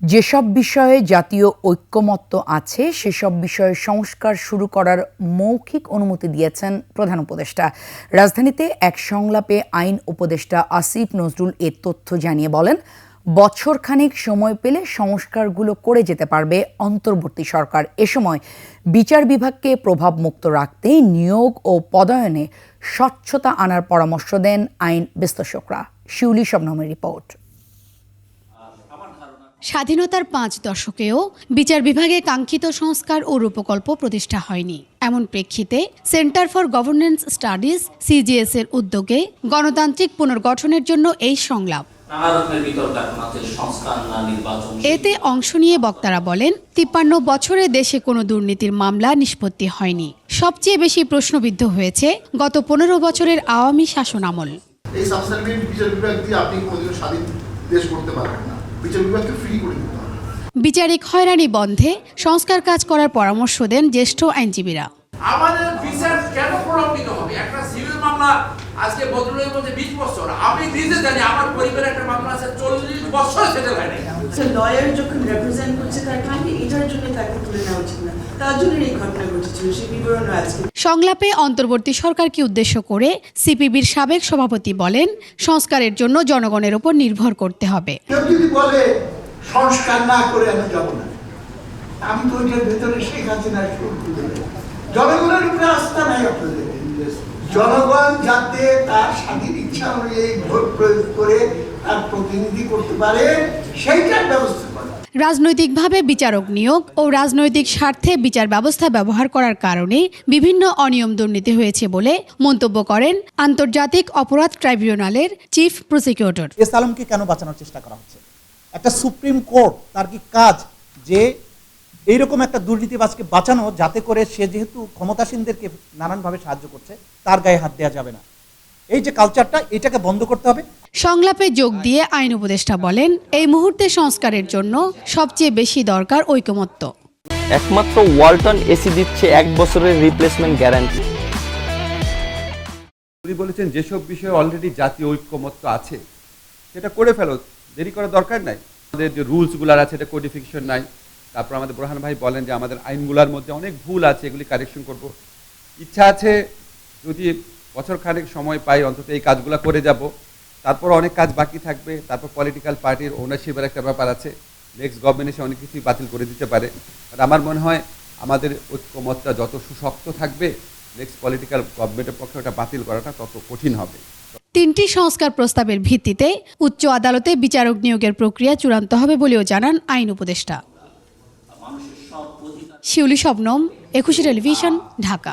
যেসব বিষয়ে জাতীয় ঐক্যমত্য আছে, সেসব বিষয়ে সংস্কার শুরু করার মৌখিক অনুমতি দিয়েছেন প্রধান উপদেষ্টা। রাজধানীতে এক সংলাপে আইন উপদেষ্টা আসিফ নজরুল এ তথ্য জানিয়ে বলেন, বছরখানেক সময় পেলে সংস্কারগুলো করে যেতে পারবে অন্তর্বর্তী সরকার। এ সময় বিচার বিভাগকে প্রভাবমুক্ত রাখতে নিয়োগ ও পদায়নে স্বচ্ছতা আনার পরামর্শ দেন আইন বিশ্লেষকরা। শিউলি শবনমের রিপোর্ট। স্বাধীনতার পাঁচ দশকেও বিচার বিভাগে কাঙ্ক্ষিত সংস্কার ও রূপকল্প প্রতিষ্ঠা হয়নি। এমন প্রেক্ষিতে centre for governance studies CGS এর উদ্যোগে গণতান্ত্রিক পুনর্গঠনের জন্য এই সংলাপ। এতে অংশ নিয়ে বক্তারা বলেন তিপ্পান্ন বছরে দেশে কোনো দুর্নীতির মামলা নিষ্পত্তি হয়নি। সবচেয়ে বেশি প্রশ্নবিদ্ধ হয়েছে গত পনেরো বছরের আওয়ামী শাসনামল এই সাবসার্ভিয়েন্ট বিচার বিভাগ দিয়ে আপনি কোনোদিনও স্বাধীন দেশ করতে পারবেন না। বিচার বিভাগকে ফ্রি করে দিতে হবে। বিচারিক হয়রানি বন্ধে সংস্কার কাজ করার পরামর্শ দেন জ্যেষ্ঠ আইনজীবীরা। আমাদের বিচার কেন প্রলম্বিত হবে? একটা সিভিল মামলা আজকে বদলে বলছে বিশ বছর। আমি নিজে জানি আমার পরিবারের একটা মামলা আছে চল্লিশ বছর সেটেল হয়নি। লয়ার যখন রিপ্রেজেন্ট করছে তার তাকে তুলে নেওয়া উচিত না। তার জন্য এই ঘটনা ঘটেছিল সেই বিবরণ আজকে সংলাপে অন্তর্বর্তী সরকারকে উদ্দেশ্য করে সিপিবির সাবেক সভাপতি বলেন সংস্কারের জন্য জনগণের উপর নির্ভর করতে হবে। কেউ যদি বলে সংস্কার না করে আমি যাব না। আমি তো ওইটার ভেতরে শেখ হাসিনার। জনগণের উপরে আস্থা নাই আপনাদের। জনগণ যাতে তার স্বাধীন ইচ্ছা অনুযায়ী ভোট প্রয়োগ করে তার প্রতিনিধি করতে পারে সেইটার ব্যবস্থা রাজনৈতিকভাবে বিচারক নিয়োগ ও রাজনৈতিক স্বার্থে বিচার ব্যবস্থা ব্যবহার করার কারণে বিভিন্ন অনিয়ম দুর্নীতি হয়েছে বলে মন্তব্য করেন আন্তর্জাতিক অপরাধ ট্রাইব্যুনালের চিফ প্রসিকিউটর। এস আলমকে কেন বাঁচানোর চেষ্টা করা হচ্ছে? একটা সুপ্রিম কোর্ট, তার কি কাজ? যে এইরকম একটা দুর্নীতিবাজকে বাঁচানো যাতে করে সে যেহেতু ক্ষমতাসীনদেরকে নানানভাবে সাহায্য করছে, তার গায়ে হাত দেওয়া যাবে না। এই যে কালচারটা এটাকে বন্ধ করতে হবে। সংলাপে যোগ দিয়ে আইন উপদেষ্টা বলেন এই মুহূর্তে সংস্কারের জন্য সবচেয়ে বেশি দরকার ঐকমত্য। একমাত্র ওয়ালটন এসি দিচ্ছে এক বছরের রিপ্লেসমেন্ট গ্যারান্টি উনি বলেছেন যেসব বিষয়ে অলরেডি জাতীয় ঐক্যমত্য আছে সেটা করে ফেলো দেরি করার দরকার নাই। আমাদের যে রুলসগুলো আছে এটা কোডিফিকেশন নাই। তারপর আমাদের ব্রহান ভাই বলেন যে আমাদের আইনগুলোর মধ্যে অনেক ভুল আছে এগুলি কারেকশন করব। ইচ্ছা আছে যদি বছর খানেক সময় পাই, অন্তত এই কাজগুলো করে যাব। তারপর অনেক কাজ বাকি থাকবে। তারপর পলিটিক্যাল পার্টির ওনারশিপের একটা ব্যাপার আছে। নেক্সট গভর্নমেন্ট এসে অনেক কিছুই বাতিল করে দিতে পারে। আর আমার মনে হয় আমাদের ঐক্যমতটা যত সুশক্ত থাকবে নেক্সট পলিটিক্যাল গভর্নমেন্টের পক্ষে ওটা বাতিল করাটা তত কঠিন হবে। তিনটি সংস্কার প্রস্তাবের ভিত্তিতে উচ্চ আদালতে বিচারক নিয়োগের প্রক্রিয়া চূড়ান্ত হবে বলেও জানান আইন উপদেষ্টা। শিউলি শবনম, একুশে টেলিভিশন, ঢাকা।